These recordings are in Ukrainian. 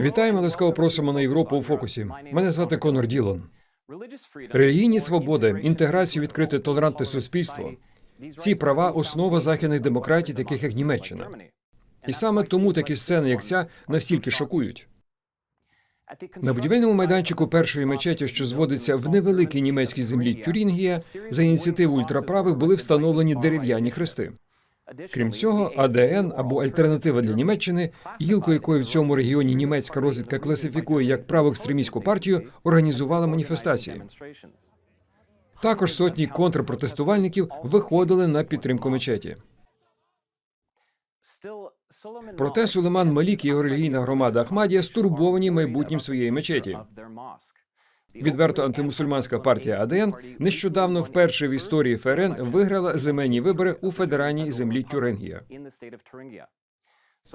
Вітаємо, ласкаво просимо на Європу у фокусі. Мене звати Конор Ділон. Релігійні свободи, інтеграцію, відкрите толерантне суспільство. Ці права основа західних демократій, таких як Німеччина. І саме тому такі сцени, як ця, настільки шокують. На будівельному майданчику першої мечеті, що зводиться в невеликій німецькій землі Тюрінгія, за ініціативу ультраправих були встановлені дерев'яні хрести. Крім цього, АДН або альтернатива для Німеччини, гілку якої в цьому регіоні німецька розвідка класифікує як правоекстремістську партію, організувала маніфестації. Також сотні контрпротестувальників виходили на підтримку мечеті. Проте Сулейман Малік і його релігійна громада Ахмадія стурбовані майбутнім своєї мечеті. Відверто антимусульманська партія АДН нещодавно вперше в історії ФРН виграла земельні вибори у федеральній землі Тюрингія.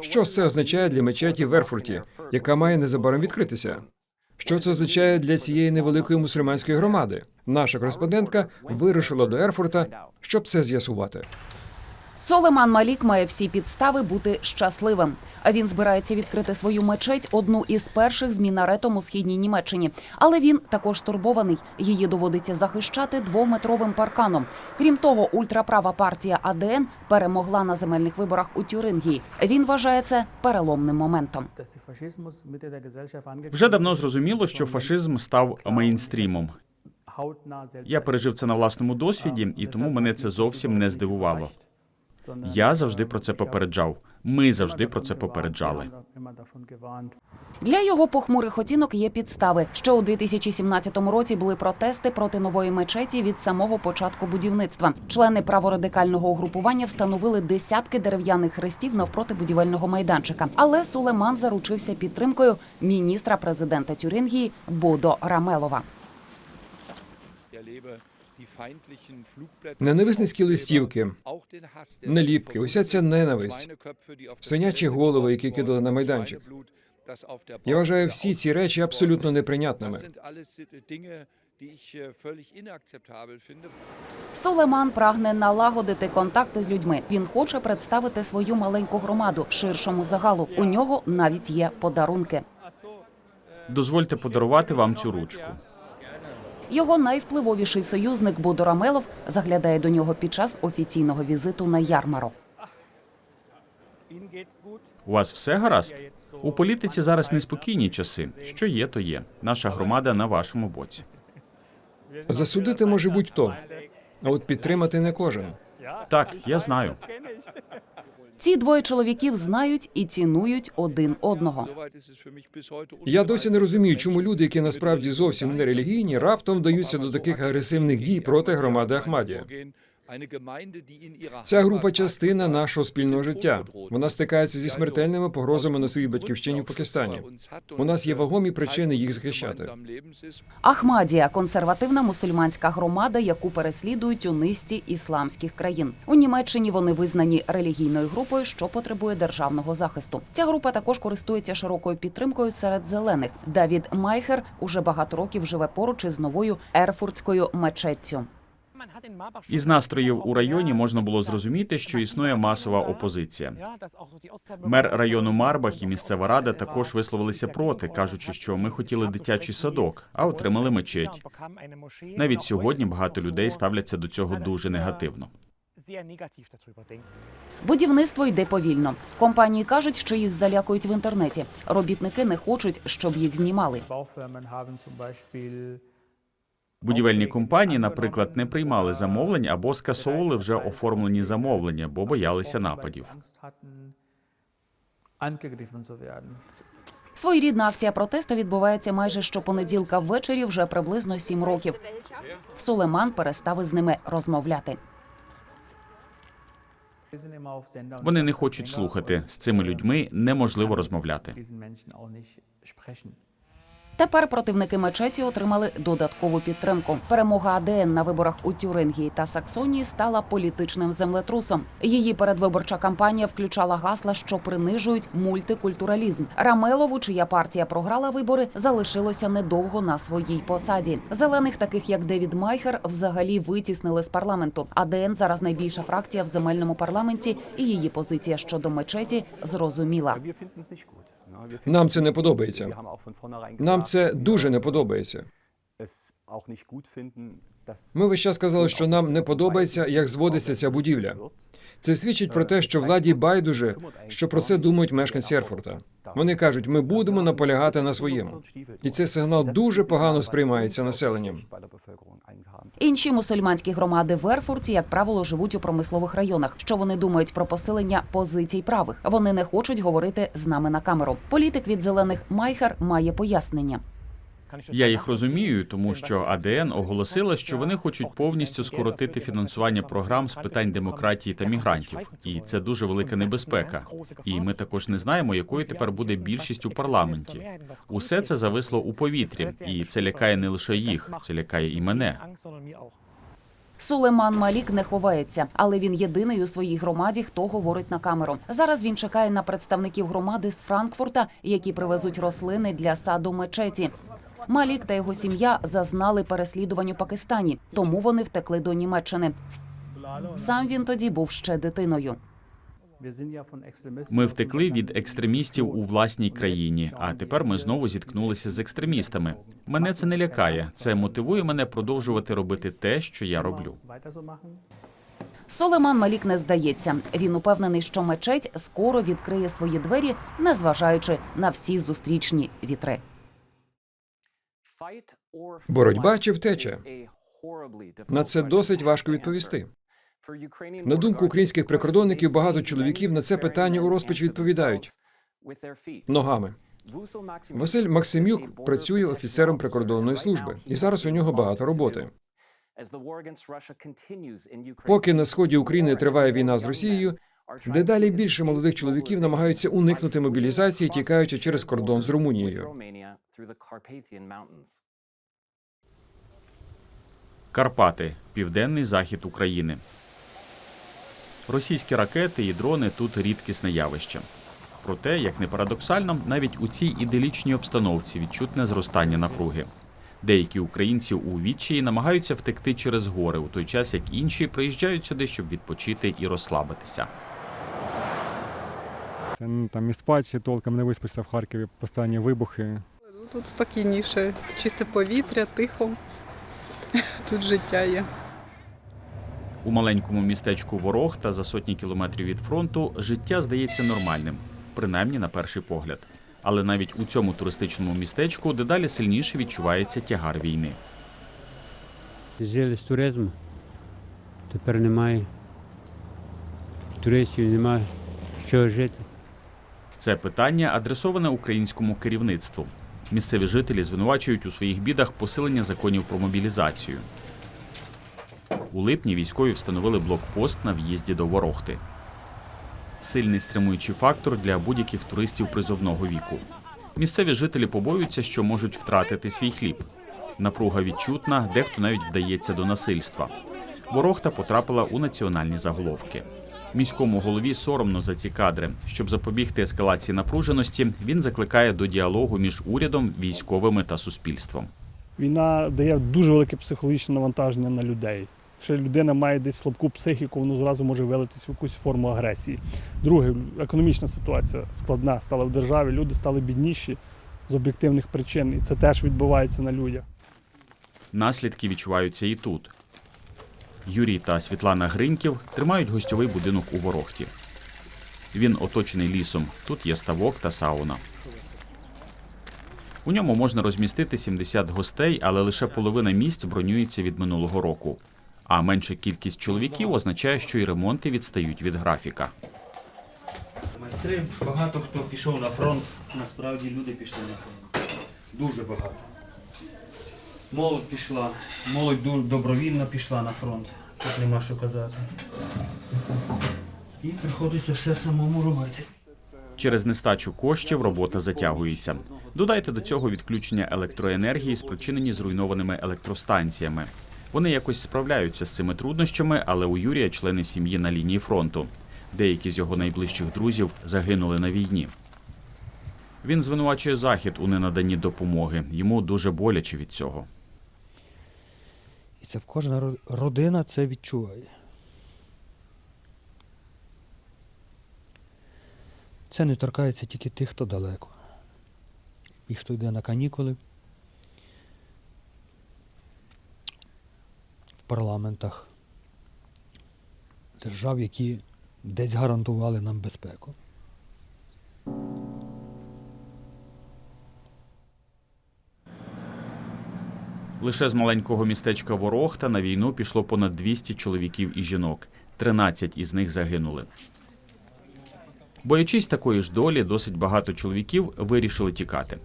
Що це означає для мечеті в Ерфурті, яка має незабаром відкритися? Що це означає для цієї невеликої мусульманської громади? Наша кореспондентка вирушила до Ерфурта, щоб це з'ясувати. Солеман Малік має всі підстави бути щасливим. А він збирається відкрити свою мечеть, одну із перших з мінаретом у східній Німеччині. Але він також стурбований. Її доводиться захищати двометровим парканом. Крім того, ультраправа партія АДН перемогла на земельних виборах у Тюрингії. Він вважає це переломним моментом. Вже давно зрозуміло, що фашизм став мейнстрімом. Я пережив це на власному досвіді, і тому мене це зовсім не здивувало. Я завжди про це попереджав. Ми завжди про це попереджали. Для його похмурих оцінок є підстави. Ще у 2017 році були протести проти нової мечеті від самого початку будівництва. Члени праворадикального угрупування встановили десятки дерев'яних хрестів навпроти будівельного майданчика. Але Сулейман заручився підтримкою міністра президента Тюрингії Бодо Рамелова. Ненависницькі листівки, наліпки, уся ця ненависть, свинячі голови, які кидали на майданчик. Я вважаю всі ці речі абсолютно неприйнятними. Сулейман прагне налагодити контакти з людьми. Він хоче представити свою маленьку громаду ширшому загалу. У нього навіть є подарунки. Дозвольте подарувати вам цю ручку. Його найвпливовіший союзник Бодо Рамелов заглядає до нього під час офіційного візиту на ярмарок. У вас все гаразд? У політиці зараз неспокійні часи. Що є, то є. Наша громада на вашому боці. Засудити може будь-хто, а от підтримати не кожен. Так, я знаю. Ці двоє чоловіків знають і цінують один одного. Я досі не розумію, чому люди, які насправді зовсім не релігійні, раптом вдаються до таких агресивних дій проти громади Ахмадія. Ця група частина нашого спільного життя. Вона стикається зі смертельними погрозами на своїй батьківщині в Пакистані. У нас є вагомі причини їх захищати. Ахмадія консервативна мусульманська громада, яку переслідують у низці ісламських країн. У Німеччині вони визнані релігійною групою, що потребує державного захисту. Ця група також користується широкою підтримкою серед зелених. Давід Майхер уже багато років живе поруч із новою ерфуртською мечеттю. Із настроїв у районі можна було зрозуміти, що існує масова опозиція. Мер району Марбах і місцева рада також висловилися проти, кажучи, що ми хотіли дитячий садок, а отримали мечеть. Навіть сьогодні багато людей ставляться до цього дуже негативно. Будівництво йде повільно. Компанії кажуть, що їх залякують в інтернеті. Робітники не хочуть, щоб їх знімали. Будівельні компанії, наприклад, не приймали замовлень або скасовували вже оформлені замовлення, бо боялися нападів. Своєрідна акція протесту відбувається майже щопонеділка ввечері вже приблизно сім років. Сулейман перестав із ними розмовляти. Вони не хочуть слухати з цими людьми. Неможливо розмовляти. Тепер противники мечеті отримали додаткову підтримку. Перемога АДН на виборах у Тюрингії та Саксонії стала політичним землетрусом. Її передвиборча кампанія включала гасла, що принижують мультикультуралізм. Рамелову, чия партія програла вибори, залишилося недовго на своїй посаді. Зелених, таких як Девід Майхер, взагалі витіснили з парламенту. АДН зараз найбільша фракція в земельному парламенті, і її позиція щодо мечеті зрозуміла. Нам це не подобається. Нам це дуже не подобається. Ми весь час казали, що нам не подобається, як зводиться ця будівля. Це свідчить про те, що владі байдуже, що про це думають мешканці Ерфурта. Вони кажуть, ми будемо наполягати на своєму. І цей сигнал дуже погано сприймається населенням. Інші мусульманські громади в Ерфурті, як правило, живуть у промислових районах. Що вони думають про посилення позицій правих? Вони не хочуть говорити з нами на камеру. Політик від зелених Майхер має пояснення. Я їх розумію, тому що АДН оголосила, що вони хочуть повністю скоротити фінансування програм з питань демократії та мігрантів, і це дуже велика небезпека. І ми також не знаємо, якою тепер буде більшість у парламенті. Усе це зависло у повітрі, і це лякає не лише їх, це лякає і мене. Сулейман Малік не ховається, але він єдиний у своїй громаді, хто говорить на камеру. Зараз він чекає на представників громади з Франкфурта, які привезуть рослини для саду мечеті. Малік та його сім'я зазнали переслідувань у Пакистані, тому вони втекли до Німеччини. Сам він тоді був ще дитиною. Ми втекли від екстремістів у власній країні, а тепер ми знову зіткнулися з екстремістами. Мене це не лякає. Це мотивує мене продовжувати робити те, що я роблю. Солеман Малік не здається. Він упевнений, що мечеть скоро відкриє свої двері, незважаючи на всі зустрічні вітри. Боротьба чи втеча? На це досить важко відповісти. На думку українських прикордонників, багато чоловіків на це питання у розпач відповідають ногами. Василь Максимюк працює офіцером прикордонної служби, і зараз у нього багато роботи. Поки на сході України триває війна з Росією, дедалі більше молодих чоловіків намагаються уникнути мобілізації, тікаючи через кордон з Румунією. Карпати, південний захід України. Російські ракети і дрони тут рідкісне явище. Проте, як не парадоксально, навіть у цій іделічній обстановці відчутне зростання напруги. Деякі українці у відчаї намагаються втекти через гори, у той час як інші приїжджають сюди, щоб відпочити і розслабитися. Це ну, там і спать толком не виспався в Харкові, постійні вибухи. Ну, Тут спокійніше, чисте повітря, тихо. Тут життя є. У маленькому містечку Ворог та за сотні кілометрів від фронту життя здається нормальним, принаймні на перший погляд. Але навіть у цьому туристичному містечку дедалі сильніше відчувається тягар війни. Жили з туризму, тепер немає туристів, немає що жити. Це питання адресоване українському керівництву. Місцеві жителі звинувачують у своїх бідах посилення законів про мобілізацію. У липні військові встановили блокпост на в'їзді до Ворохти. Сильний стримуючий фактор для будь-яких туристів призовного віку. Місцеві жителі побоюються, що можуть втратити свій хліб. Напруга відчутна, дехто навіть вдається до насильства. Ворохта потрапила у національні заголовки. Міському голові соромно за ці кадри. Щоб запобігти ескалації напруженості, він закликає до діалогу між урядом, військовими та суспільством. Війна дає дуже велике психологічне навантаження на людей. Якщо людина має десь слабку психіку, воно зразу може вилитись в якусь форму агресії. Друге, економічна ситуація складна стала в державі. Люди стали бідніші з об'єктивних причин, і це теж відбувається на людях. Наслідки відчуваються і тут. Юрій та Світлана Гриньків тримають гостьовий будинок у Ворохті. Він оточений лісом. Тут є ставок та сауна. У ньому можна розмістити 70 гостей, але лише половина місць бронюється від минулого року. А менша кількість чоловіків означає, що і ремонти відстають від графіка. Майстри, багато хто пішов на фронт. Насправді люди пішли на фронт. Дуже багато. Молодь пішла, молодь добровільно пішла на фронт. Тут нема що казати. І приходиться все самому робити. Через нестачу коштів робота затягується. Додайте до цього відключення електроенергії, спричинені зруйнованими електростанціями. Вони якось справляються з цими труднощами, але у Юрія члени сім'ї на лінії фронту. Деякі з його найближчих друзів загинули на війні. Він звинувачує захід у ненаданні допомоги. Йому дуже боляче від цього. І це кожна родина це відчуває. Це не торкається тільки тих, хто далеко. і хто йде на канікули в парламентах держав, які десь гарантували нам безпеку. Лише з маленького містечка Ворохта на війну пішло понад 200 чоловіків і жінок. 13 із них загинули. Боячись такої ж долі, досить багато чоловіків вирішили тікати.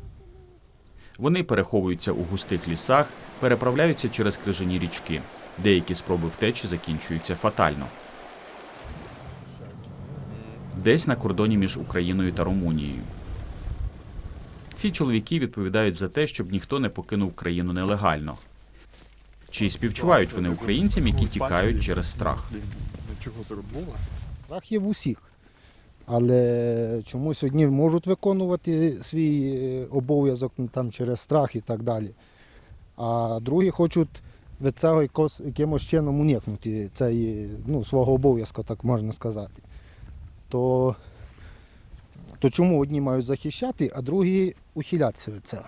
Вони переховуються у густих лісах, переправляються через крижані річки. Деякі спроби втечі закінчуються фатально. Десь на кордоні між Україною та Румунією. Ці чоловіки відповідають за те, щоб ніхто не покинув країну нелегально. Чи співчувають вони українцям, які тікають через страх? Страх є в усіх. Але чомусь одні можуть виконувати свій е, обов'язок там, через страх і так далі. А другі хочуть від цього якимось чином уникнути цей, ну, свого обов'язку, так можна сказати. То, то чому одні мають захищати, а другі ухилятися від цього?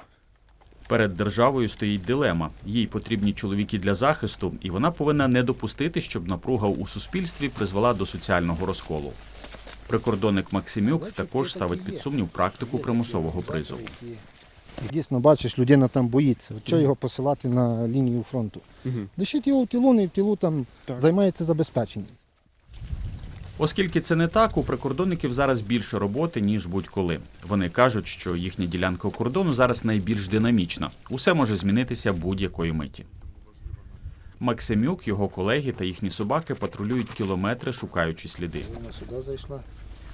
Перед державою стоїть дилема. Їй потрібні чоловіки для захисту, і вона повинна не допустити, щоб напруга у суспільстві призвела до соціального розколу. Прикордонник Максимюк також ставить під сумнів практику примусового призову. Дійсно, бачиш, людина там боїться. Чого його посилати на лінію фронту? Лишіть його в тилу, не в тилу там займається забезпеченням. Оскільки це не так, у прикордонників зараз більше роботи, ніж будь-коли. Вони кажуть, що їхня ділянка кордону зараз найбільш динамічна. Усе може змінитися будь-якої миті. Максимюк, його колеги та їхні собаки патрулюють кілометри, шукаючи сліди. Вона сюди зайшла.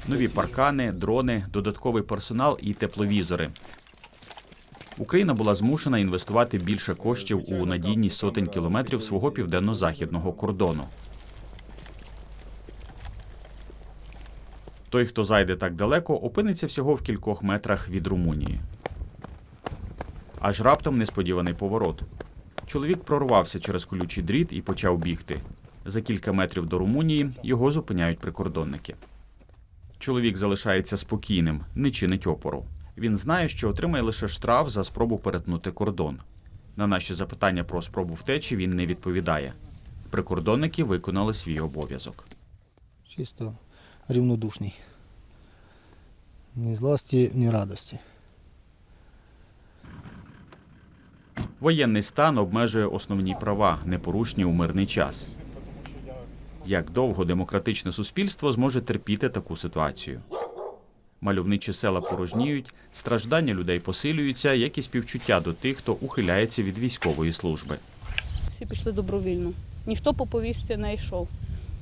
Нові паркани, дрони, додатковий персонал і тепловізори. Україна була змушена інвестувати більше коштів у надійність сотень кілометрів свого південно-західного кордону. Той, хто зайде так далеко, опиниться всього в кількох метрах від Румунії. Аж раптом несподіваний поворот. Чоловік прорвався через колючий дріт і почав бігти. За кілька метрів до Румунії його зупиняють прикордонники. Чоловік залишається спокійним, не чинить опору. Він знає, що отримає лише штраф за спробу перетнути кордон. На наші запитання про спробу втечі він не відповідає. Прикордонники виконали свій обов'язок. Чисто рівнодушний. Ні злості, ні радості. Воєнний стан обмежує основні права, непорушні у мирний час. Як довго демократичне суспільство зможе терпіти таку ситуацію? Мальовничі села порожніють, страждання людей посилюються, як і співчуття до тих, хто ухиляється від військової служби. Всі пішли добровільно. Ніхто по повістці не йшов.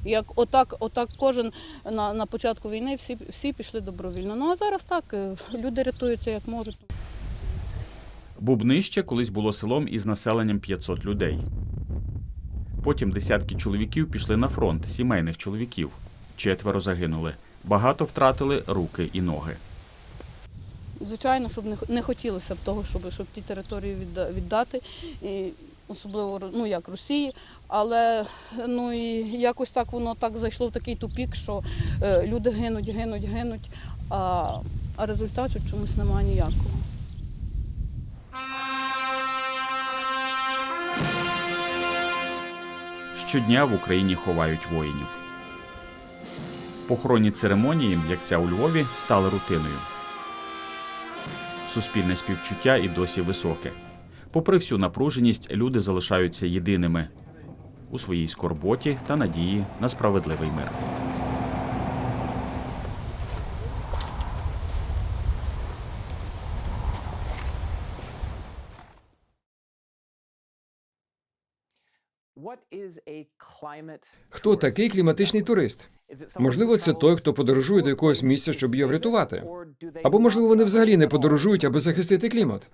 Як отак, отак кожен на, на початку війни всі, всі пішли добровільно. Ну а зараз так, е, люди рятуються як можуть. Бубнище колись було селом із населенням 500 людей. Потім десятки чоловіків пішли на фронт, сімейних чоловіків. Четверо загинули. Багато втратили руки і ноги. Звичайно, щоб не, не хотілося б того, щоб, щоб ті території відда- віддати, і особливо ну, як Росії. Але ну, і якось так воно так зайшло в такий тупік, що е, люди гинуть, гинуть, гинуть, а, а результату чомусь немає ніякого. Щодня в Україні ховають воїнів. Похоронні церемонії, як ця у Львові, стали рутиною. Суспільне співчуття і досі високе. Попри всю напруженість, люди залишаються єдиними у своїй скорботі та надії на справедливий мир. Хто такий кліматичний турист? Можливо, це той, хто подорожує до якогось місця, щоб його врятувати. Або, можливо, вони взагалі не подорожують, аби захистити клімат.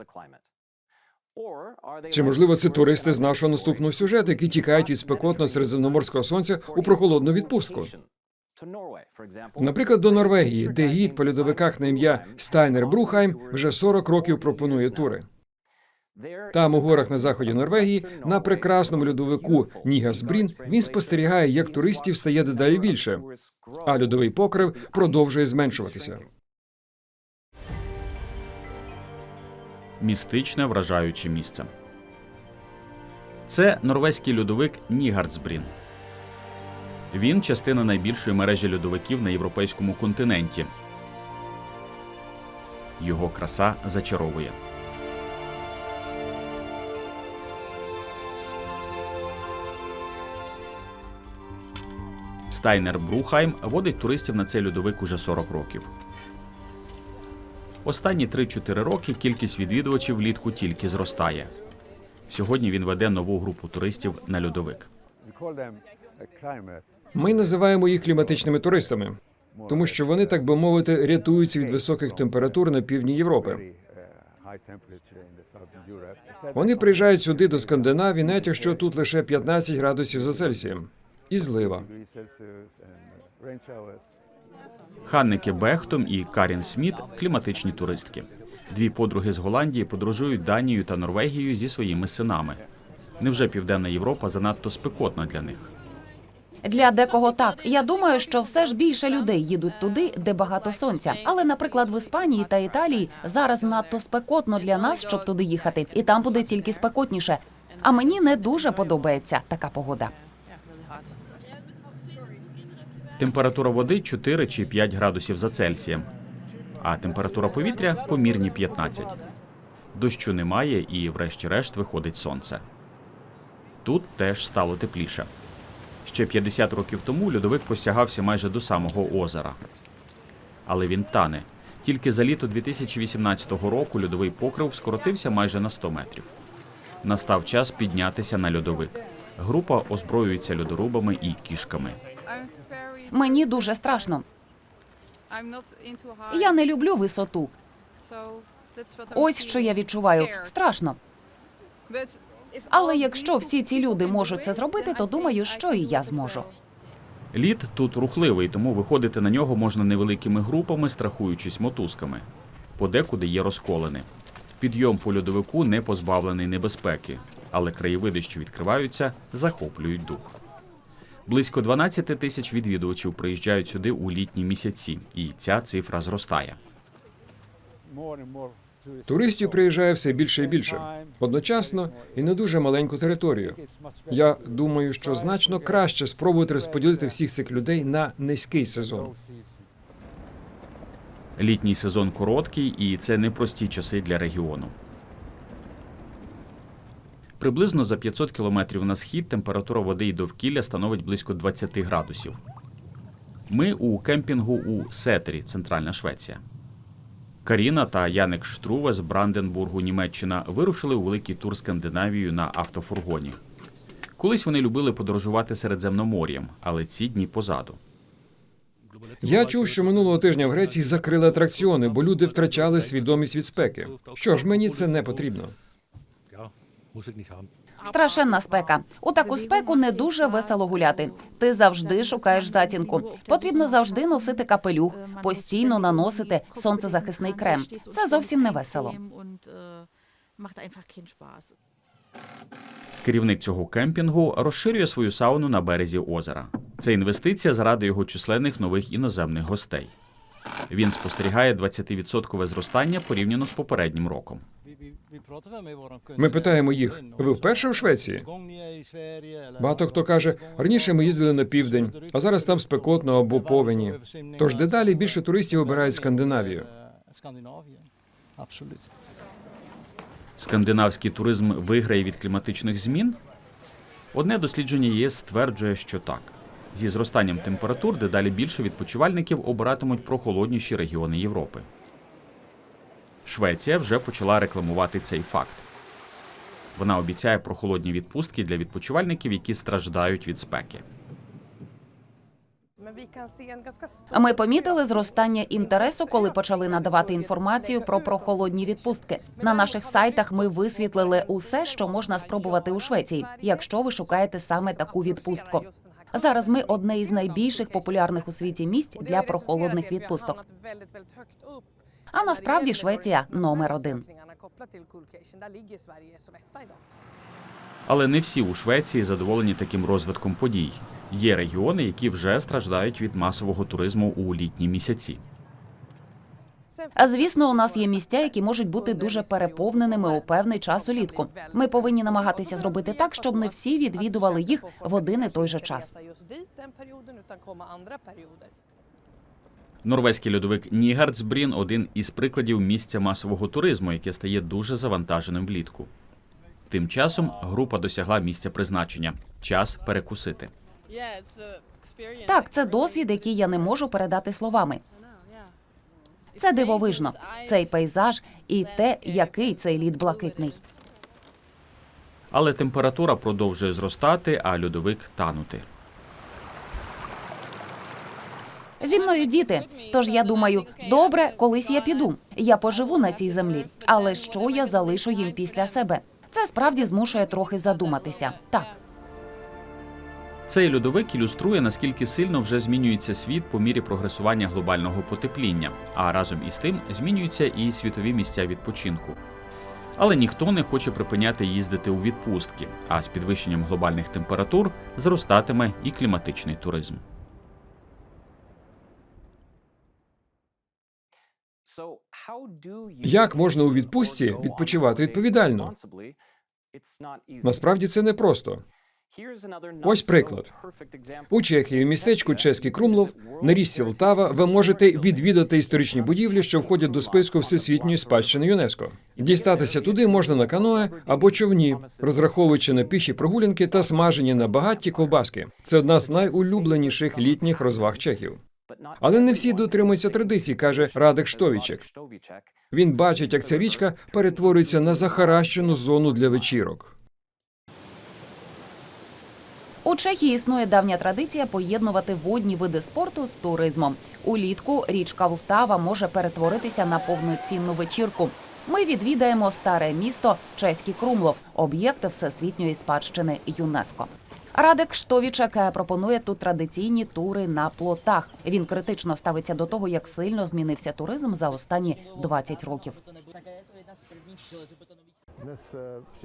Чи можливо це туристи з нашого наступного сюжету, які тікають від спекотного середземноморського сонця у прохолодну відпустку? Наприклад, до Норвегії, де гід по льодовиках на ім'я Стайнер Брухайм вже 40 років пропонує тури. Там, у горах на заході Норвегії, на прекрасному льодовику Нігасбрін, він спостерігає, як туристів стає дедалі більше, а льодовий покрив продовжує зменшуватися. Містичне вражаюче місце. Це норвезький льодовик Нігардсбрін. Він частина найбільшої мережі льодовиків на європейському континенті. Його краса зачаровує. Стайнер Брухайм водить туристів на цей льодовик уже 40 років. Останні 3-4 роки кількість відвідувачів влітку тільки зростає. Сьогодні він веде нову групу туристів на льодовик. Ми називаємо їх кліматичними туристами, тому що вони, так би мовити, рятуються від високих температур на півдні Європи. Вони приїжджають сюди до Скандинавії, навіть якщо тут лише 15 градусів за Цельсієм. І злива. Ханнеке Бехтом і Карін Сміт кліматичні туристки. Дві подруги з Голландії подорожують Данією та Норвегією зі своїми синами. Невже Південна Європа занадто спекотна для них? Для декого так. Я думаю, що все ж більше людей їдуть туди, де багато сонця. Але, наприклад, в Іспанії та Італії зараз надто спекотно для нас, щоб туди їхати, і там буде тільки спекотніше. А мені не дуже подобається така погода. Температура води 4 чи 5 градусів за Цельсієм, а температура повітря помірні 15. Дощу немає і, врешті-решт, виходить сонце. Тут теж стало тепліше. Ще 50 років тому льодовик простягався майже до самого озера. Але він тане. Тільки за літо 2018 року льодовий покрив скоротився майже на 100 метрів. Настав час піднятися на льодовик. Група озброюється льодорубами і кішками. Мені дуже страшно. Я не люблю висоту. Ось що я відчуваю. Страшно. Але якщо всі ці люди можуть це зробити, то думаю, що і я зможу. Лід тут рухливий, тому виходити на нього можна невеликими групами, страхуючись мотузками. Подекуди є розколини. Підйом по льодовику не позбавлений небезпеки, але краєвиди, що відкриваються, захоплюють дух. Близько 12 тисяч відвідувачів приїжджають сюди у літні місяці, і ця цифра зростає. Туристів приїжджає все більше і більше. Одночасно і на дуже маленьку територію. Я думаю, що значно краще спробувати розподілити всіх цих людей на низький сезон. Літній сезон короткий, і це непрості часи для регіону. Приблизно за 500 кілометрів на схід температура води і довкілля становить близько 20 градусів. Ми у кемпінгу у Сетері, Центральна Швеція. Каріна та Яник Штруве з Бранденбургу, Німеччина, вирушили у великий тур Скандинавію на автофургоні. Колись вони любили подорожувати Середземномор'ям, але ці дні позаду. Я чув, що минулого тижня в Греції закрили атракціони, бо люди втрачали свідомість від спеки. Що ж, мені це не потрібно. Страшенна спека. У таку спеку не дуже весело гуляти. Ти завжди шукаєш затінку. Потрібно завжди носити капелюх, постійно наносити сонцезахисний крем. Це зовсім не весело. Керівник цього кемпінгу розширює свою сауну на березі озера. Це інвестиція заради його численних нових іноземних гостей. Він спостерігає 20% зростання порівняно з попереднім роком. Ми питаємо їх: ви вперше в Швеції? Багато хто каже, раніше ми їздили на південь, а зараз там спекотно або повені. Тож дедалі більше туристів обирають Скандинавію. Скандинавський туризм виграє від кліматичних змін? Одне дослідження ЄС стверджує, що так. Зі зростанням температур дедалі більше відпочивальників обиратимуть прохолодніші регіони Європи. Швеція вже почала рекламувати цей факт. Вона обіцяє прохолодні відпустки для відпочивальників, які страждають від спеки. Ми помітили зростання інтересу, коли почали надавати інформацію про прохолодні відпустки. На наших сайтах ми висвітлили усе, що можна спробувати у Швеції, якщо ви шукаєте саме таку відпустку. Зараз ми одне із найбільших популярних у світі місць для прохолодних відпусток. А насправді Швеція номер один. Але не всі у Швеції задоволені таким розвитком подій. Є регіони, які вже страждають від масового туризму у літні місяці. А звісно, у нас є місця, які можуть бути дуже переповненими у певний час улітку. Ми повинні намагатися зробити так, щоб не всі відвідували їх в один і той же час. Норвезький льодовик Нігардсбрін один із прикладів місця масового туризму, яке стає дуже завантаженим влітку. Тим часом група досягла місця призначення. Час перекусити. Так, це досвід, який я не можу передати словами. Це дивовижно. Цей пейзаж і те, який цей лід блакитний. Але температура продовжує зростати, а льодовик танути. Зі мною діти. Тож я думаю, добре, колись я піду. Я поживу на цій землі. Але що я залишу їм після себе? Це справді змушує трохи задуматися. Так. Цей льодовик ілюструє, наскільки сильно вже змінюється світ по мірі прогресування глобального потепління, а разом із тим змінюються і світові місця відпочинку. Але ніхто не хоче припиняти їздити у відпустки, а з підвищенням глобальних температур зростатиме і кліматичний туризм. Як можна у відпустці відпочивати відповідально? Насправді це непросто. Ось приклад. У Чехії, у містечку Чеський Крумлов, на річці Лтава, ви можете відвідати історичні будівлі, що входять до списку Всесвітньої спадщини ЮНЕСКО. Дістатися туди можна на каное або човні, розраховуючи на піші прогулянки та смажені на багаті ковбаски. Це одна з найулюбленіших літніх розваг чехів. Але не всі дотримуються традицій, каже Радek Штовічек. Він бачить, як ця річка перетворюється на захаращену зону для вечірок. У Чехії існує давня традиція поєднувати водні види спорту з туризмом. Улітку річка Влтава може перетворитися на повноцінну вечірку. Ми відвідаємо старе місто Чеський Крумлов, об'єкти всесвітньої спадщини ЮНЕСКО. Радик Штовічек е, пропонує тут традиційні тури на плотах. Він критично ставиться до того, як сильно змінився туризм за останні 20 років.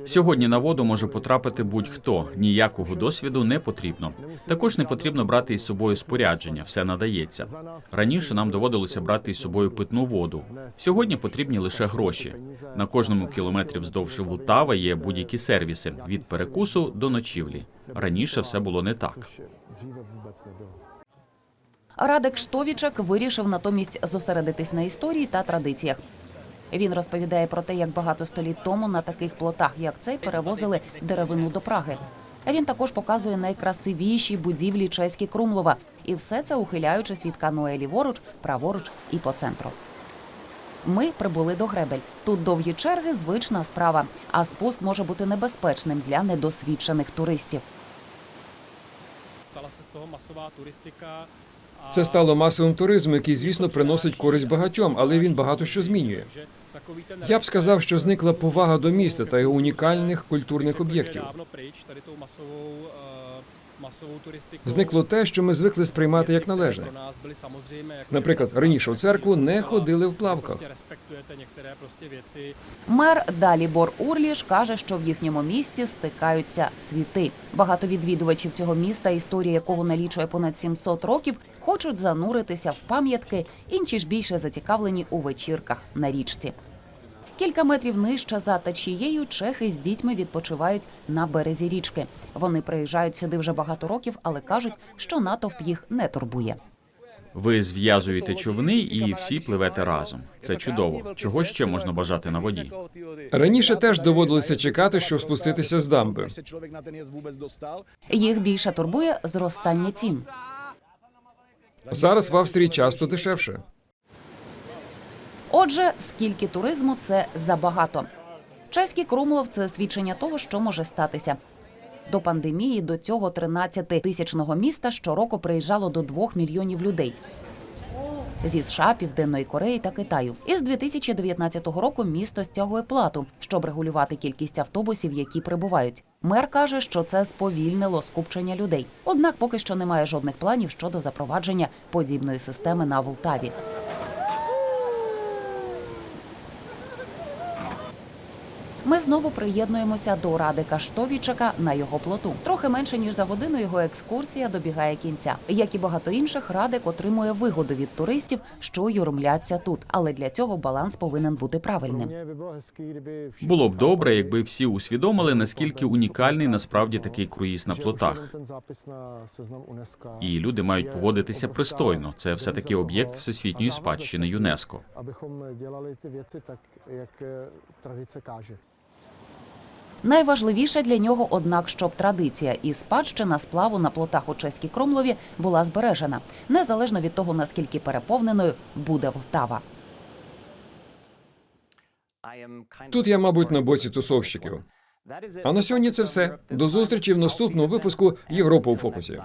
Сьогодні на воду може потрапити будь-хто. Ніякого досвіду не потрібно. Також не потрібно брати із собою спорядження, все надається. Раніше нам доводилося брати із собою питну воду. Сьогодні потрібні лише гроші. На кожному кілометрі вздовж Влтава є будь-які сервіси від перекусу до ночівлі. Раніше все було не так. Радик Штовічек вирішив натомість зосередитись на історії та традиціях. Він розповідає про те, як багато століть тому на таких плотах, як цей, перевозили деревину до Праги. Він також показує найкрасивіші будівлі чеські Крумлова, і все це ухиляючись від каноe ліворуч, праворуч і по центру. Ми прибули до гребель. Тут довгі черги звична справа, а спуск може бути небезпечним для недосвідчених туристів. Це стало масовим туризмом, який, звісно, приносить користь багатьом, але він багато що змінює. Я б сказав, що зникла повага до міста та його унікальних культурних об'єктів. Зникло те, що ми звикли сприймати як належне. Наприклад, раніше у церкву не ходили в плавках. Мер Далібор Урліш каже, що в їхньому місті стикаються світи. Багато відвідувачів цього міста, історія якого налічує понад 700 років, хочуть зануритися в пам'ятки, інші ж більше зацікавлені у вечірках на річці. Кілька метрів нижче за течією чехи з дітьми відпочивають на березі річки. Вони приїжджають сюди вже багато років, але кажуть, що натовп їх не турбує. Ви зв'язуєте човни і всі пливете разом. Це чудово. Чого ще можна бажати на воді? Раніше теж доводилося чекати, щоб спуститися з дамби. Їх більше турбує зростання цін. Зараз в Австрії часто дешевше. Отже, скільки туризму це забагато. Чеський Крумлов це свідчення того, що може статися. До пандемії до цього 13-тисячного міста щороку приїжджало до 2 мільйонів людей. Зі США, Південної Кореї та Китаю. І з 2019 року місто стягує плату, щоб регулювати кількість автобусів, які прибувають. Мер каже, що це сповільнило скупчення людей. Однак поки що немає жодних планів щодо запровадження подібної системи на Волтаві. Ми знову приєднуємося до Радика Штовічака на його плоту. Трохи менше ніж за годину його екскурсія добігає кінця. Як і багато інших, Радик отримує вигоду від туристів, що юрмляться тут. Але для цього баланс повинен бути правильним. Було б добре, якби всі усвідомили, наскільки унікальний насправді такий круїз на плотах. І люди мають поводитися пристойно. Це все таки об'єкт всесвітньої спадщини ЮНЕСКО. Найважливіше для нього, однак, щоб традиція і спадщина сплаву на плотах у чеській Кромлові була збережена, незалежно від того наскільки переповненою буде Влтава. Тут я, мабуть, на боці тусовщиків. А на сьогодні це все. До зустрічі в наступному випуску Європа у фокусі.